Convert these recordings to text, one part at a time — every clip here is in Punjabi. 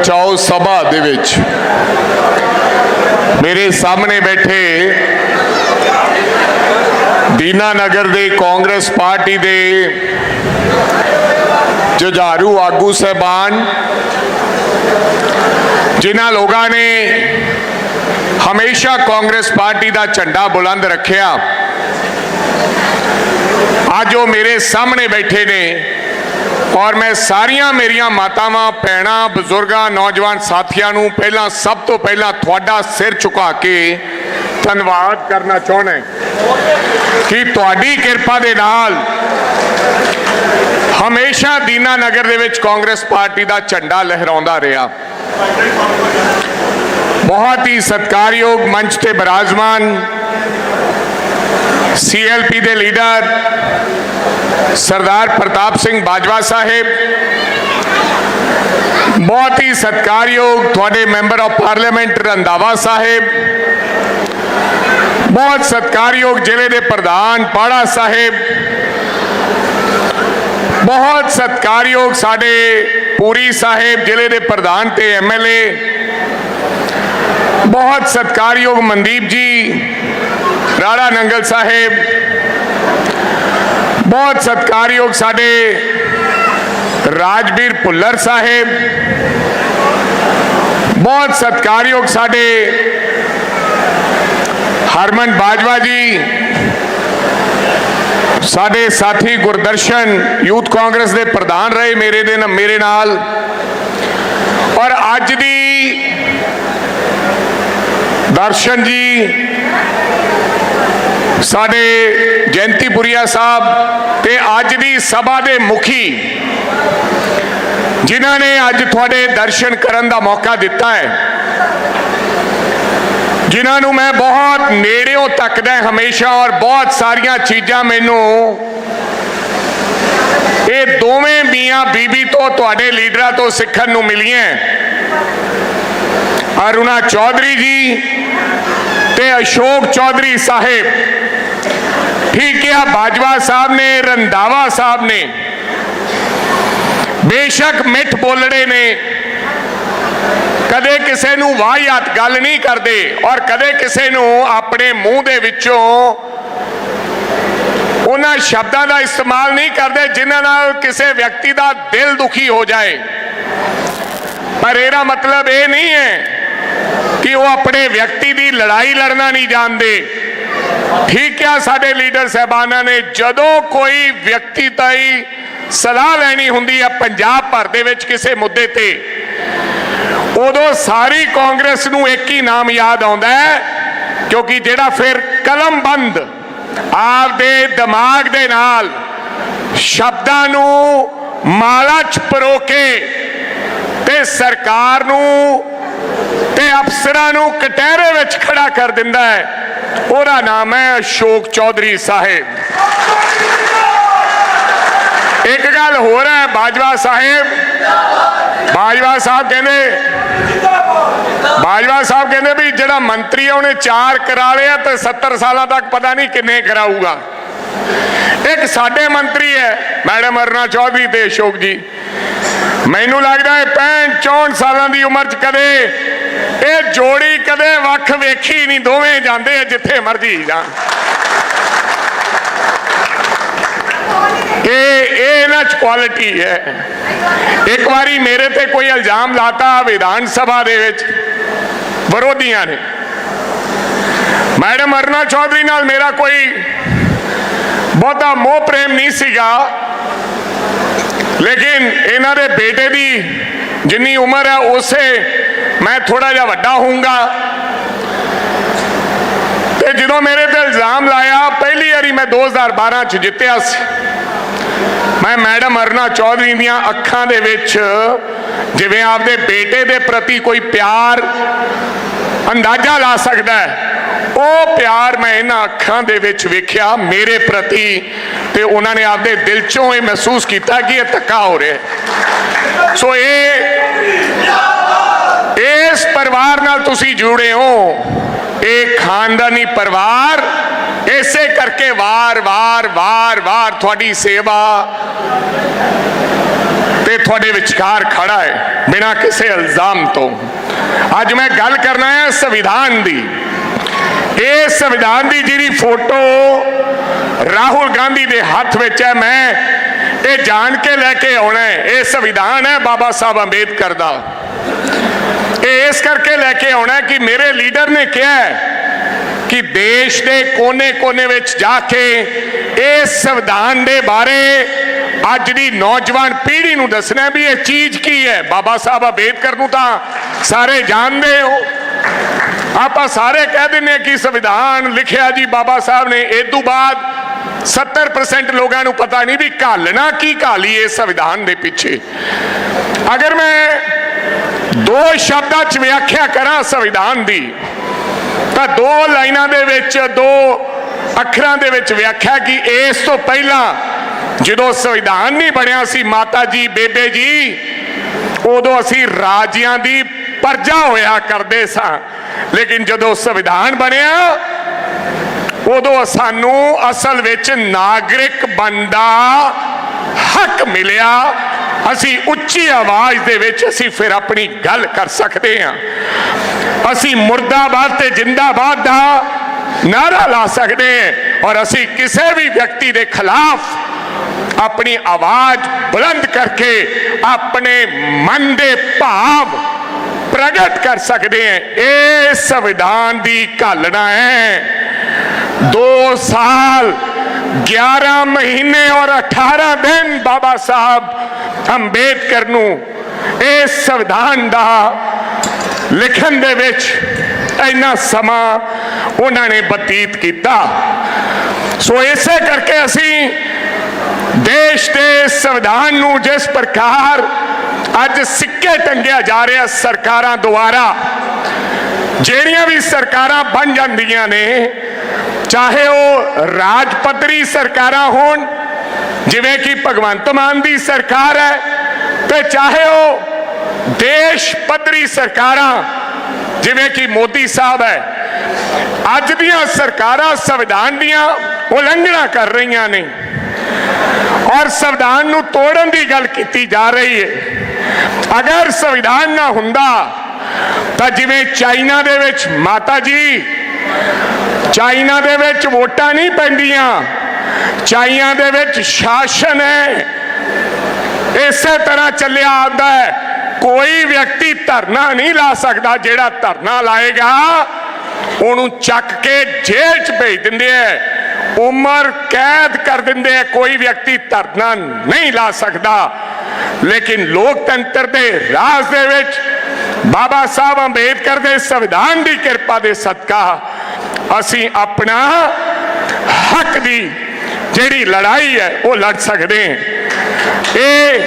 ਬਚਾਓ ਸਭਾ ਦੇ ਵਿੱਚ। ਮੇਰੇ ਸਾਹਮਣੇ ਬੈਠੇ ਦੀਨਾ ਨਗਰ ਦੇ ਕਾਂਗਰਸ ਪਾਰਟੀ ਦੇ ਜੁਝਾਰੂ ਆਗੂ ਸਹਿਬਾਨ, ਜਿਨ੍ਹਾਂ ਲੋਕਾਂ ਨੇ ਹਮੇਸ਼ਾ ਕਾਂਗਰਸ ਪਾਰਟੀ ਦਾ ਝੰਡਾ ਬੁਲੰਦ ਰੱਖਿਆ। ਅੱਜ ਉਹ ਮੇਰੇ ਸਾਹਮਣੇ ਬੈਠੇ ਨੇ। ਔਰ ਮੈਂ ਸਾਰੀਆਂ ਮੇਰੀਆਂ ਮਾਤਾਵਾਂ, ਭੈਣਾਂ, ਬਜ਼ੁਰਗਾਂ, ਨੌਜਵਾਨ ਸਾਥੀਆਂ ਨੂੰ ਪਹਿਲਾਂ ਸਭ ਤੋਂ ਪਹਿਲਾਂ ਤੁਹਾਡਾ ਸਿਰ ਝੁਕਾ ਕੇ ਧੰਨਵਾਦ ਕਰਨਾ ਚਾਹੁੰਦਾ ਕਿ ਤੁਹਾਡੀ ਕਿਰਪਾ ਦੇ ਨਾਲ ਹਮੇਸ਼ਾ ਦੀਨਾ ਨਗਰ ਦੇ ਵਿੱਚ ਕਾਂਗਰਸ ਪਾਰਟੀ ਦਾ ਝੰਡਾ ਲਹਿਰਾਉਂਦਾ ਰਿਹਾ। ਬਹੁਤ ਹੀ ਸਤਿਕਾਰਯੋਗ ਮੰਚ ਤੇ ਬਿਰਾਜਮਾਨ, ਸੀਐਲਪੀ ਦੇ ਲੀਡਰ ਸਰਦਾਰ ਪ੍ਰਤਾਪ ਸਿੰਘ ਬਾਜਵਾ ਸਾਹਿਬ ਬਹੁਤ ਹੀ ਸਤਿਕਾਰਯੋਗ ਤੁਹਾਡੇ member of parliament Randhawa Sahib ਬਹੁਤ ਸਤਿਕਾਰਯੋਗ ਜ਼ਿਲ੍ਹੇ ਦੇ ਪ੍ਰਧਾਨ ਪਾੜਾ ਸਾਹਿਬ ਬਹੁਤ ਸਤਿਕਾਰਯੋਗ ਸਾਡੇ ਪੂਰੀ ਸਾਹਿਬ ਜ਼ਿਲ੍ਹੇ ਦੇ ਪ੍ਰਧਾਨ ਤੇ ਐਮਐਲਏ ਬਹੁਤ ਸਤਿਕਾਰਯੋਗ ਮਨਦੀਪ ਜੀ ਰਾੜਾ ਨੰਗਲ ਸਾਹਿਬ ਬਹੁਤ ਸਤਿਕਾਰਯੋਗ ਸਾਡੇ ਰਾਜਵੀਰ ਭੁੱਲਰ ਸਾਹਿਬ। ਬਹੁਤ ਸਤਿਕਾਰਯੋਗ ਸਾਡੇ ਹਰਮਨ ਬਾਜਵਾ ਜੀ। ਸਾਡੇ ਸਾਥੀ ਗੁਰਦਰਸ਼ਨ ਯੂਥ ਕਾਂਗਰਸ ਦੇ ਪ੍ਰਧਾਨ ਰਹੇ ਮੇਰੇ ਦੇ ਨਾਲ- ਮੇਰੇ ਨਾਲ। ਔਰ ਅੱਜ ਦੀ ਦਰਸ਼ਨ ਜੀ ਸਾਡੇ ਜੈਂਤੀਪੁਰੀਆ ਸਾਹਿਬ ਤੇ ਅੱਜ ਦੀ ਸਭਾ ਦੇ ਮੁਖੀ ਜਿਨ੍ਹਾਂ ਨੇ ਅੱਜ ਤੁਹਾਡੇ ਦਰਸ਼ਨ ਕਰਨ ਦਾ ਮੌਕਾ ਦਿੱਤਾ ਹੈ, ਜਿਨ੍ਹਾਂ ਨੂੰ ਮੈਂ ਬਹੁਤ ਨੇੜਿਓਂ ਤੱਕਦਾ ਹਮੇਸ਼ਾ ਔਰ ਬਹੁਤ ਸਾਰੀਆਂ ਚੀਜ਼ਾਂ ਮੈਨੂੰ ਇਹ ਦੋਵੇਂ ਮੀਆਂ ਬੀਬੀ ਤੋਂ ਤੁਹਾਡੇ ਲੀਡਰਾਂ ਤੋਂ ਸਿੱਖਣ ਨੂੰ ਮਿਲੀਆਂ ਅਰੁਣਾ ਚੌਧਰੀ ਜੀ ਤੇ ਅਸ਼ੋਕ ਚੌਧਰੀ ਸਾਹਿਬ। ਠੀਕ ਹੈ ਬਾਜਵਾ ਸਾਹਿਬ ਨੇ ਰੰਦਾਵਾ ਸਾਹਿਬ ਨੇ। ਬੇਸ਼ੱਕ ਮਿੱਠ ਬੋਲੜੇ ਨੇ। ਕਦੇ ਕਿਸੇ ਨੂੰ ਵਾਹਿਆਤ ਗੱਲ ਨਹੀਂ ਕਰਦੇ ਔਰ ਕਦੇ ਕਿਸੇ ਨੂੰ ਆਪਣੇ ਮੂੰਹ ਦੇ ਵਿੱਚੋਂ ਉਹਨਾਂ ਸ਼ਬਦਾਂ ਦਾ ਇਸਤੇਮਾਲ ਨਹੀਂ ਕਰਦੇ ਜਿਨ੍ਹਾਂ ਨਾਲ ਕਿਸੇ ਵਿਅਕਤੀ ਦਾ ਦਿਲ ਦੁਖੀ ਹੋ ਜਾਏ। ਪਰ ਇਹਦਾ ਮਤਲਬ ਇਹ ਨਹੀਂ ਹੈ ਕਿ ਉਹ ਆਪਣੇ ਵਿਅਕਤੀ ਦੀ ਲੜਾਈ ਲੜਨਾ ਨਹੀਂ ਜਾਣਦੇ। ਠੀਕ ਹੈ, ਸਾਡੇ ਲੀਡਰ ਸਹਿਬਾਨਾਂ ਨੇ ਜਦੋਂ ਕੋਈ ਵਿਅਕਤੀ ਤਾਈ ਸਲਾਹ ਲੈਣੀ ਹੁੰਦੀ ਹੈ ਪੰਜਾਬ ਭਰ ਦੇ ਵਿੱਚ ਕਿਸੇ ਮੁੱਦੇ ਤੇ, ਉਦੋਂ ਸਾਰੀ ਕਾਂਗਰਸ ਨੂੰ ਇੱਕ ਹੀ ਨਾਮ ਯਾਦ ਆਉਂਦਾ ਹੈ, ਕਿਉਂਕਿ ਜਿਹੜਾ ਫਿਰ ਕਲਮਬੰਦ ਆਪਦੇ ਦਿਮਾਗ ਦੇ ਨਾਲ ਸ਼ਬਦਾਂ ਨੂੰ ਮਾਲਾ ਚ ਪਰੋ ਕੇ ਤੇ ਸਰਕਾਰ ਨੂੰ ਤੇ ਅਫਸਰਾਂ ਨੂੰ ਕਟਹਿਰੇ ਵਿੱਚ ਖੜਾ ਕਰ ਦਿੰਦਾ ਹੈ। ਉਹਦਾ ਨਾਮ ਹੈ ਅਸ਼ੋਕ ਚੌਧਰੀ ਸਾਹਿਬ। ਇੱਕ ਗੱਲ ਹੋਰ ਹੈ, ਬਾਜਵਾ ਸਾਹਿਬ। ਬਾਜਵਾ ਸਾਹਿਬ ਕਹਿੰਦੇ, ਬਾਜਵਾ ਸਾਹਿਬ ਕਹਿੰਦੇ ਵੀ ਜਿਹੜਾ ਮੰਤਰੀ ਆ, ਉਹਨੇ ਚਾਰ ਕਰਾ ਲਿਆ ਤੇ 70 ਸਾਲਾਂ ਤੱਕ ਪਤਾ ਨਹੀਂ ਕਿੰਨੇ ਕਰਾਊਗਾ। ਇੱਕ ਸਾਡੇ ਮੰਤਰੀ ਹੈ, ਮੈਡਮ ਅਰਨਾ ਚੌਧਰੀ ਤੇ ਅਸ਼ੋਕ ਜੀ। ਮੈਨੂੰ ਲੱਗਦਾ ਹੈ 65 64 ਸਾਲਾਂ ਦੀ ਉਮਰ 'ਚ ਕਦੇ ਇਹ ਜੋੜੀ ਕਦੇ ਵੱਖ ਵੇਖੀ ਨਹੀਂ, ਦੋਵੇਂ ਜਾਂਦੇ ਜਿੱਥੇ ਮਰਜ਼ੀ ਜਾਣ ਇਹ ਇਹ ਇਹਨਾਂ ਕੁਆਲਿਟੀ ਹੈ। ਇੱਕ ਵਾਰੀ ਮੇਰੇ ਤੇ ਕੋਈ ਇਲਜ਼ਾਮ ਲਾਤਾ ਵਿਧਾਨ ਸਭਾ ਦੇ ਵਿੱਚ, ਵਿਰੋਧੀਆਂ ਨੇ। ਮੈਡਮ ਅਰਨਾ ਚੌਧਰੀ ਨਾਲ ਮੇਰਾ ਕੋਈ ਬਹੁਤਾ ਮੋਹ ਪ੍ਰੇਮ ਨਹੀਂ ਸੀਗਾ। ਲੇਕਿਨ ਇਹਨਾਂ ਦੇ ਬੇਟੇ ਦੀ ਜਿੰਨੀ ਉਮਰ ਹੈ, ਉਸੇ ਮੈਂ ਥੋੜਾ ਜਿਹਾ ਵੱਡਾ ਹੋਊਂਗਾ। ਤੇ ਜਦੋਂ ਮੇਰੇ ਤੇ ਇਲਜ਼ਾਮ ਲਾਇਆ, ਪਹਿਲੀ ਵਾਰੀ ਮੈਂ 2012 ਚ ਜਿੱਤਿਆ ਸੀ। ਮੈਂ ਮੈਡਮ ਅਰਨਾ ਚੌਧਰੀ ਦੀਆਂ ਅੱਖਾਂ ਦੇ ਵਿੱਚ, ਜਿਵੇਂ ਆਪਦੇ ਬੇਟੇ ਦੇ ਪ੍ਰਤੀ ਕੋਈ ਪਿਆਰ ਅੰਦਾਜ਼ਾ ਲਾ ਸਕਦਾ ਹੈ, ਉਹ ਪਿਆਰ ਮੈਂ ਇਹਨਾਂ ਅੱਖਾਂ ਦੇ ਵਿੱਚ ਵੇਖਿਆ ਮੇਰੇ ਪ੍ਰਤੀ ਤੇ ਉਹਨਾਂ ਨੇ ਆਪਦੇ ਦਿਲ ਚੋਂ ਇਹ ਮਹਿਸੂਸ ਕੀਤਾ ਕਿ ਇਹ ਧੱਕਾ ਹੋ ਰਿਹਾ ਸੋ ਇਹ ਪਰਿਵਾਰ ਨਾਲ ਤੁਸੀਂ ਜੁੜੇ ਹੋ। ਇਹ ਖਾਨਦਾਨੀ ਪਰਿਵਾਰ, ਇਸੇ ਕਰਕੇ ਵਾਰ-ਵਾਰ ਵਾਰ-ਵਾਰ ਤੁਹਾਡੀ ਸੇਵਾ ਤੇ ਤੁਹਾਡੇ ਵਿਚਕਾਰ ਖੜਾ ਹੈ, ਬਿਨਾਂ ਕਿਸੇ ਇਲਜ਼ਾਮ ਤੋਂ। ਅੱਜ ਮੈਂ ਗੱਲ ਕਰਨਾ ਹੈ ਸੰਵਿਧਾਨ ਦੀ। ਇਹ ਸੰਵਿਧਾਨ ਦੀ ਜਿਹੜੀ ਫੋਟੋ ਰਾਹੁਲ ਗਾਂਧੀ ਦੇ ਹੱਥ ਵਿੱਚ ਹੈ, ਮੈਂ ਇਹ ਜਾਣ ਕੇ ਲੈ ਕੇ ਆਉਣਾ ਹੈ। ਇਹ ਸੰਵਿਧਾਨ ਹੈ ਬਾਬਾ ਸਾਹਿਬ ਅੰਬੇਦਕਰ ਦਾ। ਇਹ ਇਸ ਕਰਕੇ ਲੈ ਕੇ ਆਉਣਾ ਕਿ ਮੇਰੇ ਲੀਡਰ ਨੇ ਕਿਹਾ ਕਿ ਦੇਸ਼ ਦੇ ਕੋਨੇ-ਕੋਨੇ ਵਿੱਚ ਜਾ ਕੇ ਇਸ ਸੰਵਿਧਾਨ ਦੇ ਬਾਰੇ ਅੱਜ ਦੀ ਨੌਜਵਾਨ ਪੀੜ੍ਹੀ ਨੂੰ ਦੱਸਣਾ ਵੀ ਇਹ ਚੀਜ਼ ਕੀ ਹੈ। ਬਾਬਾ ਸਾਹਿਬ ਅੰਬੇਦਕਰ ਨੂੰ ਤਾਂ ਸਾਰੇ ਜਾਣਦੇ ਹੋ। ਆਪਾਂ ਸਾਰੇ ਕਹਿ ਦਿੰਦੇ ਹਾਂ ਕਿ ਸੰਵਿਧਾਨ ਲਿਖਿਆ ਜੀ ਬਾਬਾ ਸਾਹਿਬ ਨੇ। ਇਸ ਤੋਂ ਬਾਅਦ 70% ਲੋਕਾਂ ਨੂੰ ਪਤਾ ਨਹੀਂ ਵੀ ਘਾਲਣਾ ਕੀ ਘਾਲੀ ਇਸ ਸੰਵਿਧਾਨ ਦੇ ਪਿੱਛੇ। ਅਗਰ ਮੈਂ ਦੋ ਸ਼ਬਦਾਂ 'ਚ ਵਿਆਖਿਆ ਕਰਾਂ ਸੰਵਿਧਾਨ ਦੀ, ਤਾਂ ਦੋ ਲਾਈਨਾਂ ਦੇ ਵਿੱਚ, ਦੋ ਅੱਖਰਾਂ ਦੇ ਵਿੱਚ ਵਿਆਖਿਆ ਕਿ ਇਸ ਤੋਂ ਪਹਿਲਾਂ ਜਦੋਂ ਸੰਵਿਧਾਨ ਨਹੀਂ ਬਣਿਆ ਸੀ ਮਾਤਾ ਜੀ, ਬੇਬੇ ਜੀ, ਉਦੋਂ ਅਸੀਂ ਰਾਜਿਆਂ ਦੀ ਪਰਜਾ ਹੋਇਆ ਕਰਦੇ ਸਾਂ। ਲੇਕਿਨ ਜਦੋਂ ਸੰਵਿਧਾਨ ਬਣਿਆ, ਉਦੋਂ ਸਾਨੂੰ ਅਸਲ ਵਿੱਚ ਨਾਗਰਿਕ ਬਣਨ ਹੱਕ ਮਿਲਿਆ। ਅਸੀਂ ਉੱਚੀ ਆਵਾਜ਼ ਦੇ ਵਿੱਚ ਅਸੀਂ ਫਿਰ ਆਪਣੀ ਗੱਲ ਕਰ ਸਕਦੇ ਹਾਂ। ਅਸੀਂ ਮੁਰਦਾਬਾਦ ਤੇ ਜਿੰਦਾਬਾਦ ਦਾ ਨਾਰਾ ਲਾ ਸਕਦੇ ਹਾਂ ਔਰ ਅਸੀਂ ਕਿਸੇ ਵੀ ਵਿਅਕਤੀ ਦੇ ਖਿਲਾਫ ਆਪਣੀ ਆਵਾਜ਼ ਬੁਲੰਦ ਕਰਕੇ ਆਪਣੇ ਮਨ ਦੇ ਭਾਵ ਪ੍ਰਗਟ ਕਰ ਸਕਦੇ ਹਾਂ। ਇਹ ਸੰਵਿਧਾਨ ਦੀ ਘਾਲਣਾ ਹੈ। 2 ਸਾਲ 11 ਮਹੀਨੇ ਔਰ 18 ਦਿਨ ਬਾਬਾ ਸਾਹਿਬ ਅੰਬੇਦਕਰ ਨੂੰ ਇਸ ਸੰਵਿਧਾਨ ਦਾ ਲਿਖਣ ਦੇ ਵਿੱਚ ਇੰਨਾ ਸਮਾਂ ਉਹਨਾਂ ਨੇ ਬਤੀਤ ਕੀਤਾ। ਸੋ ਇਸੇ ਕਰਕੇ ਅਸੀਂ ਦੇਸ਼ ਦੇ ਸੰਵਿਧਾਨ ਨੂੰ ਜਿਸ ਪ੍ਰਕਾਰ ਅੱਜ ਸਿੱਕੇ ਟੰਗਿਆ ਜਾ ਰਿਹਾ ਸਰਕਾਰਾਂ ਦੁਆਰਾ, ਜਿਹੜੀਆਂ ਵੀ ਸਰਕਾਰਾਂ ਬਣ ਜਾਂਦੀਆਂ ਨੇ, ਚਾਹੇ ਉਹ ਰਾਜ ਪੱਧਰੀ ਸਰਕਾਰਾਂ ਹੋਣ ਜਿਵੇਂ ਕਿ ਭਗਵੰਤ ਮਾਨ ਦੀ ਸਰਕਾਰ ਹੈ ਤੇ ਚਾਹੇ ਉਹ ਦੇਸ਼ ਪੱਧਰੀ ਸਰਕਾਰਾਂ, ਜਿਵੇਂ ਕਿ ਮੋਦੀ ਸਾਹਿਬ ਹੈ, ਅੱਜ ਦੀਆਂ ਸਰਕਾਰਾਂ ਸੰਵਿਧਾਨ ਦੀਆਂ ਉਲੰਘਣਾ ਕਰ ਰਹੀਆਂ ਨੇ ਔਰ ਸੰਵਿਧਾਨ ਨੂੰ ਤੋੜਨ ਦੀ ਗੱਲ ਕੀਤੀ ਜਾ ਰਹੀ ਹੈ। ਅਗਰ ਸੰਵਿਧਾਨ ਨਾ ਹੁੰਦਾ, ਤਾਂ ਜਿਵੇਂ ਚਾਈਨਾ ਦੇ ਵਿੱਚ ਮਾਤਾ ਜੀ, ਚਾਈਨਾ ਦੇ ਵਿੱਚ ਵੋਟਾਂ ਨਹੀਂ ਪੈਂਦੀਆਂ ਚਾਈਨਾ ਦੇ ਵਿੱਚ ਸ਼ਾਸਨ ਹੈ। ਇਸੇ ਤਰ੍ਹਾਂ ਚੱਲਿਆ ਆਉਂਦਾ ਹੈ। ਕੋਈ ਵਿਅਕਤੀ ਧਰਨਾ ਨਹੀਂ ਲਾ ਸਕਦਾ ਜਿਹੜਾ ਧਰਨਾ ਲਾਏਗਾ। ਉਹਨੂੰ ਚੱਕ ਕੇ ਜੇਲ੍ਹ 'ਚ ਭੇਜ ਦਿੰਦੇ ਐ ਉਮਰ ਕੈਦ ਕਰ ਦਿੰਦੇ ਐ ਕੋਈ ਵਿਅਕਤੀ ਧਰਨਾ ਨਹੀਂ ਲਾ ਸਕਦਾ। ਲੇਕਿਨ ਲੋਕਤੰਤਰ ਦੇ ਰਾਜ ਦੇ ਵਿੱਚ ਬਾਬਾ ਸਾਹਿਬ ਅੰਬੇਦਕਰ ਦੇ ਸੰਵਿਧਾਨ ਦੀ ਕਿਰਪਾ ਦੇ ਸਦਕਾ ਅਸੀਂ ਆਪਣਾ ਹੱਕ ਦੀ ਜਿਹੜੀ ਲੜਾਈ ਹੈ, ਉਹ ਲੜ ਸਕਦੇ ਹਾਂ। ਇਹ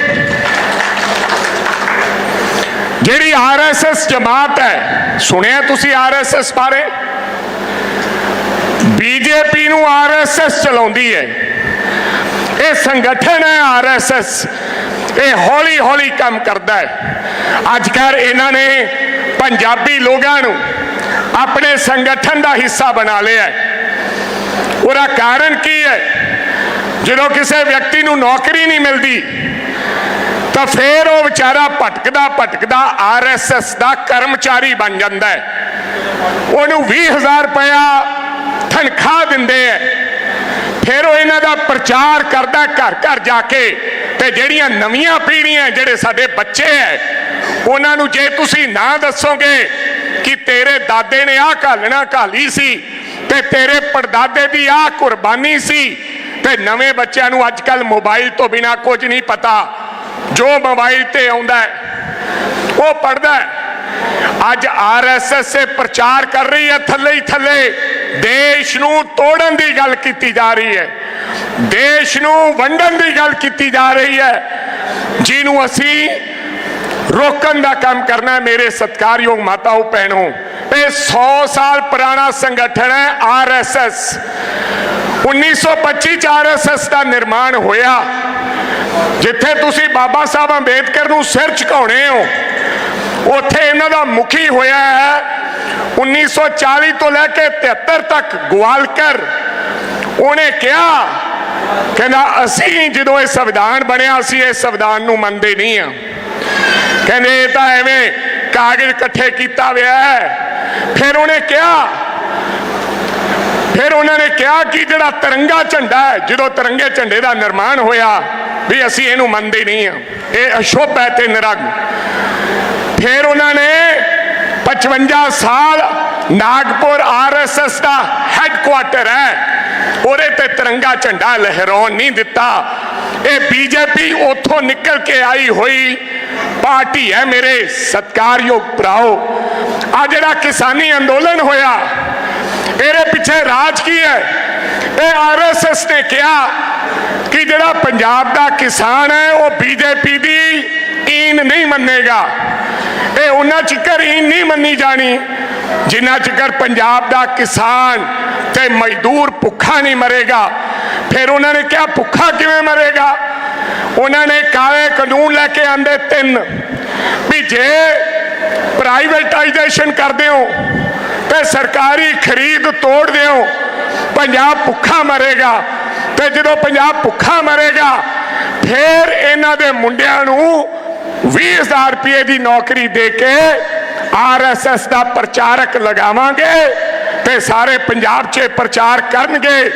ਜਿਹੜੀ ਆਰਐਸਐਸ ਜਮਾਤ ਹੈ, ਸੁਣਿਆ ਤੁਸੀਂ ਆਰਐਸਐਸ ਬਾਰੇ? ਬੀਜੇਪੀ ਨੂੰ ਆਰਐਸਐਸ ਚਲਾਉਂਦੀ ਹੈ। ਇਹ ਸੰਗਠਨ ਹੈ ਆਰਐਸਐਸ ਇਹ ਹੌਲੀ ਹੌਲੀ ਕੰਮ ਕਰਦਾ ਹੈ। ਅੱਜ ਕੱਲ ਇਹਨਾਂ ਨੇ ਪੰਜਾਬੀ ਲੋਕਾਂ ਨੂੰ ਆਪਣੇ ਸੰਗਠਨ ਦਾ ਹਿੱਸਾ ਬਣਾ ਲਿਆ ਹੈ। ਉਹਦਾ ਕਾਰਨ ਕੀ ਹੈ? ਜਦੋਂ ਕਿਸੇ ਵਿਅਕਤੀ ਨੂੰ ਨੌਕਰੀ ਨਹੀਂ ਮਿਲਦੀ, ਤਾਂ ਫੇਰ ਉਹ ਵਿਚਾਰਾ ਭਟਕਦਾ ਭਟਕਦਾ ਆਰਐਸਐਸ ਦਾ ਕਰਮਚਾਰੀ ਬਣ ਜਾਂਦਾ ਹੈ। ਉਹਨੂੰ 20000 ਰੁਪਇਆ ਤਨਖਾਹ ਦਿੰਦੇ ਐ ਫਿਰ ਉਹ ਇਹਨਾਂ ਦਾ ਪ੍ਰਚਾਰ ਕਰਦਾ ਘਰ ਘਰ ਜਾ ਕੇ ਤੇ ਜਿਹੜੀਆਂ ਨਵੀਆਂ ਪੀੜ੍ਹੀਆਂ ਜਿਹੜੇ ਸਾਡੇ ਬੱਚੇ ਐ ਉਹਨਾਂ ਨੂੰ ਜੇ ਤੁਸੀਂ ਨਾ ਦੱਸੋਗੇ ਕਿ ਤੇਰੇ ਦਾਦੇ ਨੇ ਆਹ ਘਾਲਣਾ ਘਾਲੀ ਸੀ ਤੇ ਤੇਰੇ ਪੜਦਾਦੇ ਦੀ ਆਹ ਕੁਰਬਾਨੀ ਸੀ। ਤੇ ਨਵੇਂ ਬੱਚਿਆਂ ਨੂੰ ਅੱਜ ਕੱਲ ਮੋਬਾਈਲ ਤੋਂ ਬਿਨਾ ਕੁਝ ਨਹੀਂ ਪਤਾ। ਜੋ ਮੋਬਾਈਲ ਤੇ ਆਉਂਦਾ ਉਹ ਪੜਦਾ ਹੈ। ਅੱਜ ਆਰਐਸਐਸ ਸੇ ਪ੍ਰਚਾਰ ਕਰ ਰਹੀ ਹੈ, ਥੱਲੇ ਹੀ ਥੱਲੇ। ਦੇਸ਼ ਨੂੰ ਤੋੜਨ ਦੀ ਗੱਲ ਕੀਤੀ ਜਾ ਰਹੀ ਹੈ। ਦੇਸ਼ ਨੂੰ ਵੰਡਣ ਦੀ ਗੱਲ ਕੀਤੀ ਜਾ ਰਹੀ ਹੈ। ਜਿਹਨੂੰ ਅਸੀਂ ਰੋਕਣ ਦਾ ਕੰਮ ਕਰਨਾ ਮੇਰੇ ਸਤਿਕਾਰਯੋਗ ਮਾਤਾਓ ਭੈਣੋ। ਇਹ 100 ਸਾਲ ਪੁਰਾਣਾ ਸੰਗਠਨ ਹੈ ਆਰਐਸਐਸ 1925 ਚ ਆਰਐਸਐਸ ਦਾ ਨਿਰਮਾਣ ਹੋਇਆ। ਜਿੱਥੇ ਤੁਸੀਂ ਬਾਬਾ ਸਾਹਿਬ ਅੰਬੇਦਕਰ ਨੂੰ ਸਿਰ ਝੁਕਾਉਣੇ ਹੋ, ਉੱਥੇ ਇਹਨਾਂ ਦਾ ਮੁਖੀ ਹੋਇਆ ਹੈ। 1940 ਤੋਂ ਲੈ ਕੇ 73 ਤੱਕ ਗਵਾਲਕਰ, ਉਹਨੇ ਕਿਹਾ, ਕਹਿੰਦਾ, ਅਸੀਂ ਜਦੋਂ ਇਹ ਸੰਵਿਧਾਨ ਬਣਿਆ, ਅਸੀਂ ਇਹ ਸੰਵਿਧਾਨ ਨੂੰ ਮੰਨਦੇ ਨਹੀਂ ਆ ਕਹਿੰਦੇ, ਇਹ ਤਾਂ ਐਵੇਂ ਕਾਗਜ਼ ਇਕੱਠੇ ਕੀਤਾ ਹੋਇਆ ਹੈ। ਫਿਰ ਉਹਨੇ ਕਿਹਾ, ਫਿਰ ਉਹਨਾਂ ਨੇ ਕਿਹਾ ਕਿ ਜਿਹੜਾ ਤਿਰੰਗਾ ਝੰਡਾ ਹੈ, ਜਦੋਂ ਤਿਰੰਗੇ ਝੰਡੇ ਦਾ ਨਿਰਮਾਣ ਹੋਇਆ, ਵੀ ਅਸੀਂ ਇਹਨੂੰ ਮੰਨਦੇ ਨਹੀਂ ਆ ਇਹ ਅਸ਼ੁੱਭ ਹੈ ਤੇ ਨਿਰਗ। ਫਿਰ ਉਹਨਾਂ ਨੇ 55 ਸਾਲ ਨਾਗਪੁਰ ਆਰਐਸਐਸ ਦਾ ਹੈੱਡਕੁਆਟਰ ਹੈ, ਉਹਦੇ ਤੇ ਤਿਰੰਗਾ ਝੰਡਾ ਲਹਿਰਾਉਣ ਨਹੀਂ ਦਿੱਤਾ। ਇਹ ਬੀਜੇਪੀ ਉੱਥੋਂ ਨਿਕਲ ਕੇ ਆਈ ਹੋਈ ਪਾਰਟੀ ਹੈ ਮੇਰੇ, ਸਤਕਾਰਯੋਗ ਭਰਾਓ। ਆ ਜਿਹੜਾ ਕਿਸਾਨੀ ਅੰਦੋਲਨ ਹੋਇਆ, ਇਹਦੇ ਪਿੱਛੇ ਰਾਜ ਕੀ ਹੈ? ਇਹ ਆਰਐਸਐਸ ਨੇ ਕਿਹਾ ਕਿ ਜਿਹੜਾ ਪੰਜਾਬ ਦਾ ਕਿਸਾਨ ਹੈ, ਉਹ ਬੀਜੇਪੀ ਦੀ ਈਨ ਨਹੀਂ ਮੰਨੇਗਾ। ਇਹ ਉਹਨਾਂ ਚਿਕਰ ਈਨ ਨਹੀਂ ਮੰਨੀ ਜਾਣੀ, ਜਿੰਨਾ ਚਿਕਰ ਪੰਜਾਬ ਦਾ ਕਿਸਾਨ ਤੇ ਮਜ਼ਦੂਰ ਭੁੱਖਾ ਨਹੀਂ ਮਰੇਗਾ। ਫਿਰ ਉਹਨਾਂ ਨੇ ਕਿਹਾ ਭੁੱਖਾ ਕਿਵੇਂ ਮਰੇਗਾ ਉਹਨਾਂ ਨੇ ਕਾਲੇ ਕਾਨੂੰਨ ਲੈ ਕੇ ਆਂਦੇ ਤਿੰਨ ਵੀ ਜੇ ਪ੍ਰਾਈਵੇਟਾਈਜੇਸ਼ਨ ਕਰਦੇ ਹੋ ਤੇ ਸਰਕਾਰੀ ਖਰੀਦ ਤੋੜ ਦਿਓ ਪੰਜਾਬ ਭੁੱਖਾ ਮਰੇਗਾ ਤੇ ਜਦੋਂ ਪੰਜਾਬ ਭੁੱਖਾ ਮਰੇਗਾ ਫਿਰ ਇਹਨਾਂ ਦੇ ਮੁੰਡਿਆਂ ਨੂੰ 20000 ਰੁਪਏ ਦੀ ਨੌਕਰੀ ਦੇ ਕੇ ਆਰਐਸਐਸ ਦਾ ਪ੍ਰਚਾਰਕ ਲਗਾਵਾਂਗੇ ਤੇ ਸਾਰੇ ਪੰਜਾਬ 'ਚ ਪ੍ਰਚਾਰ ਕਰਨਗੇ